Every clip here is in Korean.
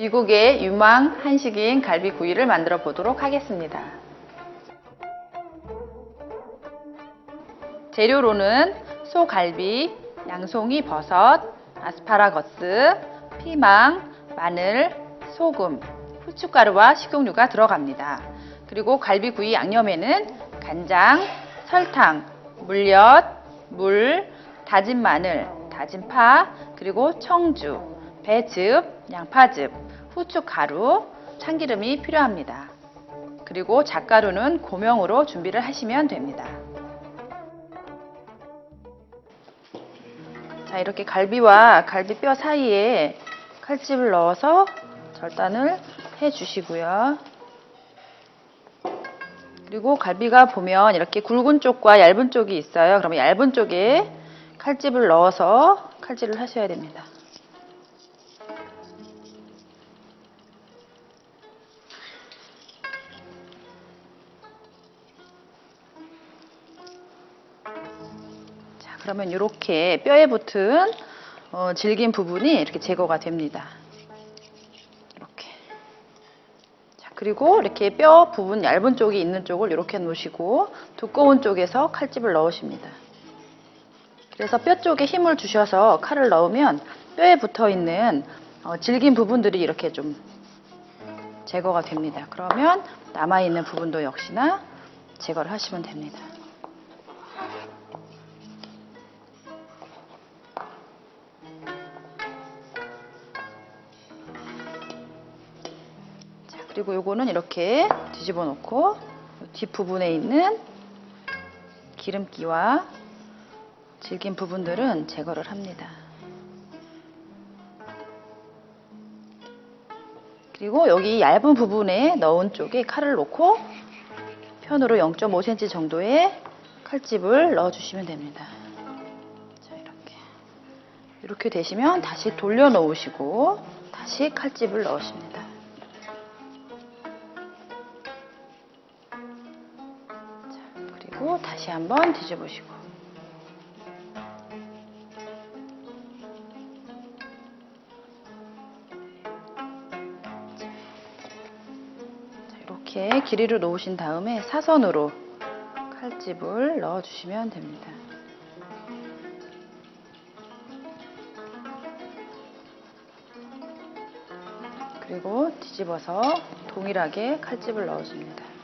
미국의 유망 한식인 갈비구이를 만들어 보도록 하겠습니다. 재료로는 소갈비, 양송이 버섯, 아스파라거스, 피망, 마늘, 소금, 후춧가루와 식용유가 들어갑니다. 그리고 갈비구이 양념에는 간장, 설탕, 물엿, 물, 다진 마늘, 다진 파, 그리고 청주, 배즙, 양파즙, 후춧가루, 참기름이 필요합니다. 그리고 잣가루는 고명으로 준비를 하시면 됩니다. 자, 이렇게 갈비와 갈비뼈 사이에 칼집을 넣어서 절단을 해 주시고요. 그리고 갈비가 보면 이렇게 굵은 쪽과 얇은 쪽이 있어요. 그러면 얇은 쪽에 칼집을 넣어서 칼질을 하셔야 됩니다. 그러면 이렇게 뼈에 붙은 어, 질긴 부분이 이렇게 제거가 됩니다. 이렇게. 자, 그리고 이렇게 뼈 부분 얇은 쪽이 있는 쪽을 이렇게 놓으시고 두꺼운 쪽에서 칼집을 넣으십니다. 그래서 뼈 쪽에 힘을 주셔서 칼을 넣으면 뼈에 붙어 있는 어, 질긴 부분들이 이렇게 좀 제거가 됩니다. 그러면 남아 있는 부분도 역시나 제거를 하시면 됩니다. 그리고 요거는 이렇게 뒤집어 놓고 뒷부분에 있는 기름기와 질긴 부분들은 제거를 합니다. 그리고 여기 얇은 부분에 넣은 쪽에 칼을 놓고 편으로 0.5cm 정도의 칼집을 넣어주시면 됩니다. 자, 이렇게. 이렇게 되시면 다시 돌려 놓으시고 다시 칼집을 넣으십니다. 그리고 다시 한번 뒤집으시고 자, 이렇게 길이를 놓으신 다음에 사선으로 칼집을 넣어주시면 됩니다. 그리고 뒤집어서 동일하게 칼집을 넣어줍니다.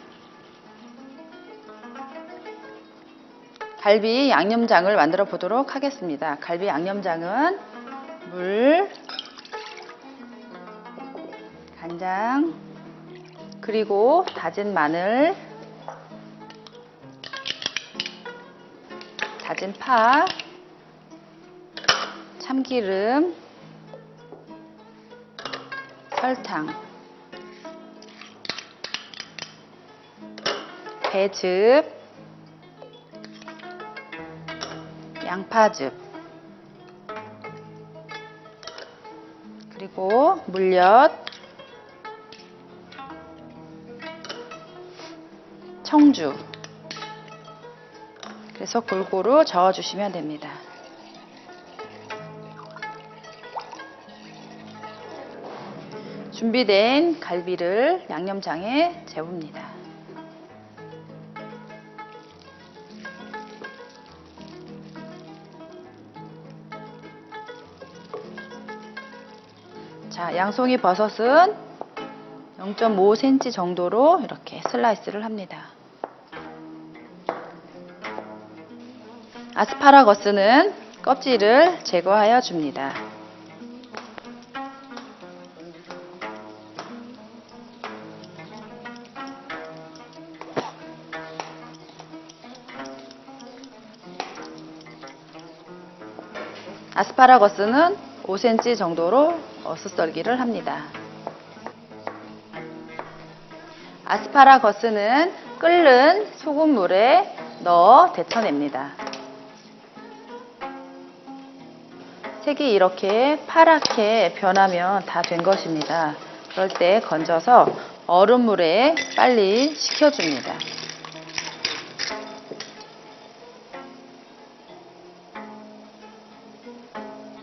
갈비 양념장을 만들어 보도록 하겠습니다. 갈비 양념장은 물, 간장, 그리고 다진 마늘, 다진 파, 참기름, 설탕, 배즙, 양파즙, 그리고 물엿, 청주. 그래서 골고루 저어주시면 됩니다. 준비된 갈비를 양념장에 재웁니다. 자, 양송이 버섯은 0.5cm 정도로 이렇게 슬라이스를 합니다. 아스파라거스는 껍질을 제거하여 줍니다. 아스파라거스는 5cm 정도로 어슷썰기를 합니다. 아스파라거스는 끓는 소금물에 넣어 데쳐냅니다. 색이 이렇게 파랗게 변하면 다 된 것입니다. 그럴 때 건져서 얼음물에 빨리 식혀줍니다.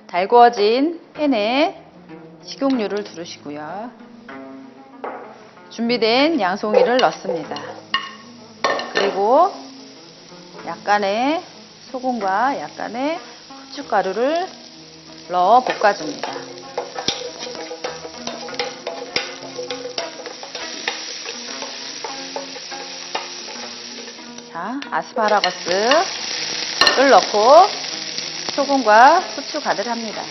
달구어진 팬에 식용유를 두르시고요. 준비된 양송이를 넣습니다. 그리고 약간의 소금과 약간의 후춧가루를 넣어 볶아줍니다. 자, 아스파라거스를 넣고 소금과 후추 가득 합니다.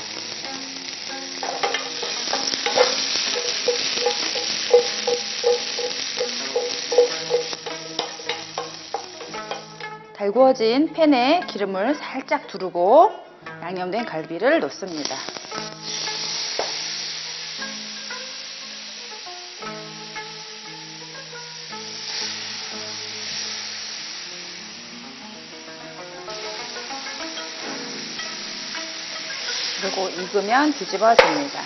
달구어진 팬에 기름을 살짝 두르고 양념된 갈비를 넣습니다. 그리고 익으면 뒤집어 줍니다.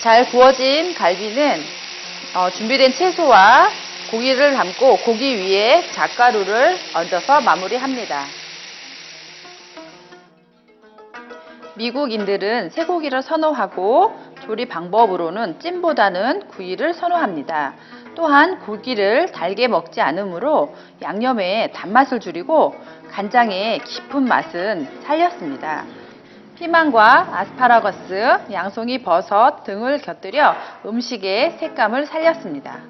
잘 구워진 갈비는 어, 준비된 채소와 고기를 담고 고기 위에 잣가루를 얹어서 마무리합니다. 미국인들은 쇠고기를 선호하고 조리 방법으로는 찜보다는 구이를 선호합니다. 또한 고기를 달게 먹지 않으므로 양념의 단맛을 줄이고 간장의 깊은 맛은 살렸습니다. 피망과 아스파라거스, 양송이 버섯 등을 곁들여 음식의 색감을 살렸습니다.